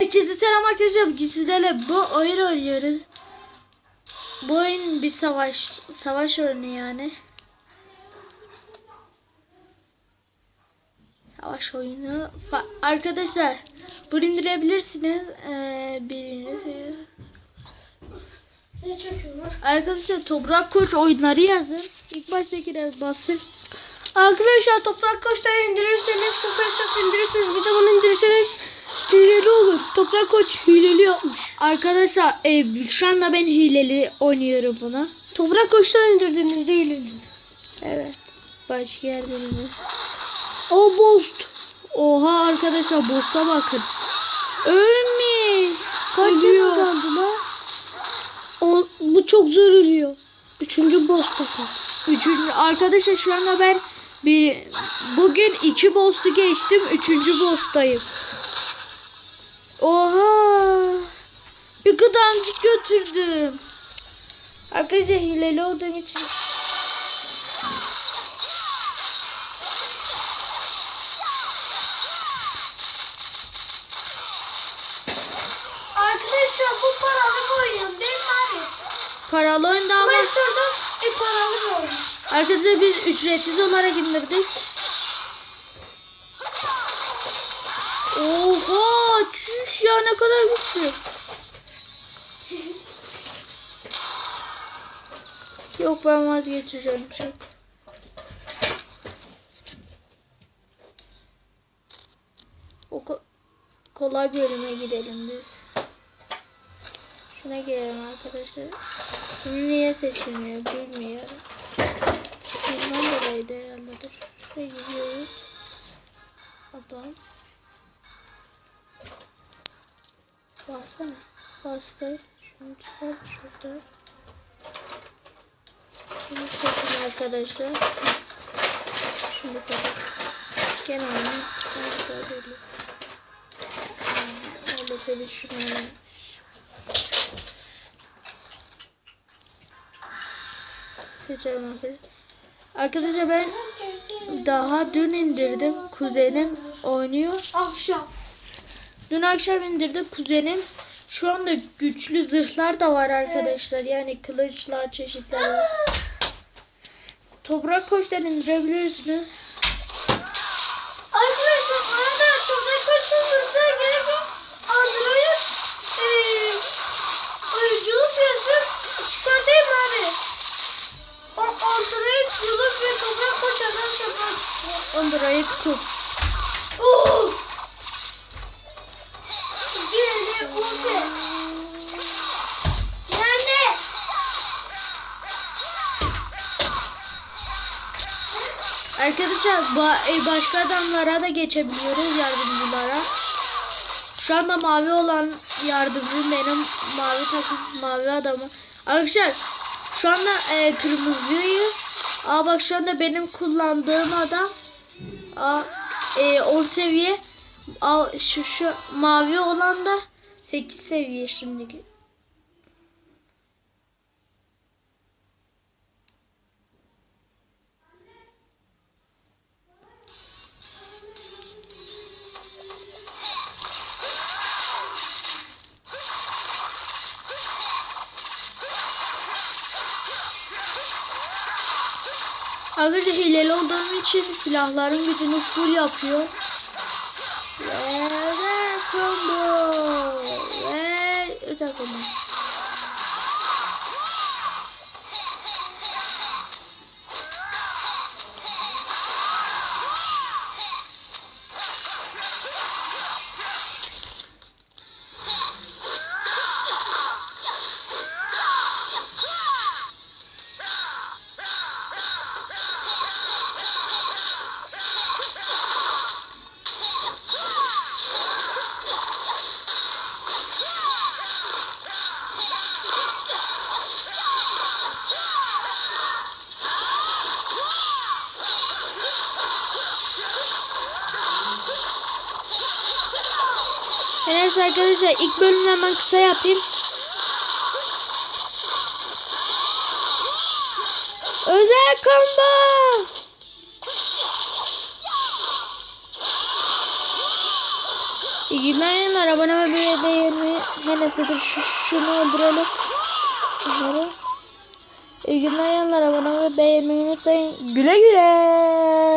Herkese selam arkadaşlar. Bugün sizlerle bu oyun oynuyoruz. Bu oyun bir savaş savaş oyunu yani. Savaş oyunu. Fa- arkadaşlar bunu indirebilirsiniz. Ee, Ne çekiyorlar? Arkadaşlar Toprak Koç oyunları yazın. İlk baştakine basın. Arkadaşlar toprak koçtan indirirseniz sıfır sıfır indirirseniz bir de bunu indirirseniz. Toprak koç hileli yapmış. Arkadaşlar e, şu anda ben hileli oynuyorum bunu. Toprak koçtan indirdiğinizde hileli. Evet. Başka yerlerimiz. O bost. Oha arkadaşlar boss'a bakın. Ölmeyin. Kaç Ölüyor. O, bu çok zor ölüyor. Üçüncü boss takım. Üçüncü arkadaşlar şu anda ben bir bugün iki boss'u geçtim. Üçüncü boss'tayım. Oha. Bir gıdancık götürdüm. Arkadaşlar hileli olduğum için. Arkadaşlar bu paralı oyunda ama arkadaşlar biz ücretsiz olarak indirdik. Ya ne kadar güçlü. Yok ben vazgeçeceğim. Şey. O ko- kolay bölüme gidelim biz. Şuna girelim arkadaşlar. Bunu niye seçilmiyor bilmiyorum. Bundan dolayıydı herhalde. Dur. Şuraya gidiyoruz. Başka. Şunu çıkar şurada. Şunu seçin arkadaşlar. Şimdi kadar. Gene aynı. Başka değil. Öyle şunu alalım. Seçelim arkadaşlar. Arkadaşlar ben daha dün indirdim. Kuzenim oynuyor. Akşam. Dün akşam indirdim kuzenim. Şu anda güçlü zırhlar da var arkadaşlar. Yani kılıçlar çeşitleri var. Toprak koçtan indirebilirsiniz. Arkadaşlar bana da toprak koç hızlısa gelip Android eee oyunculuk yazıp çıkartayım abi. O Android yılıp ve toprak koç adam yapar. Android Kub. Oo! Arkadaşlar ba- e, başka adamlara da geçebiliyoruz yardımcılara. Şu anda mavi olan yardımcım benim mavi takım mavi adamı. Arkadaşlar şu anda e, kırmızıyı. Aa bak şu anda benim kullandığım adam. Aa, e, 10 seviye. Aa, şu şu mavi olan da 8 seviye şimdiki. Arkadaşlar hileli olduğum için silahların gücünü full yapıyor. Ve combo. Ve öte combo. Neyse arkadaşlar ilk bölümü hemen kısa yapayım. Özel combo. İlgilenenler abone ve Neyse dur şu, şunu öldürelim. Bunları. İlgilenenler abone ve beğenmeyi unutmayın. Güle güle.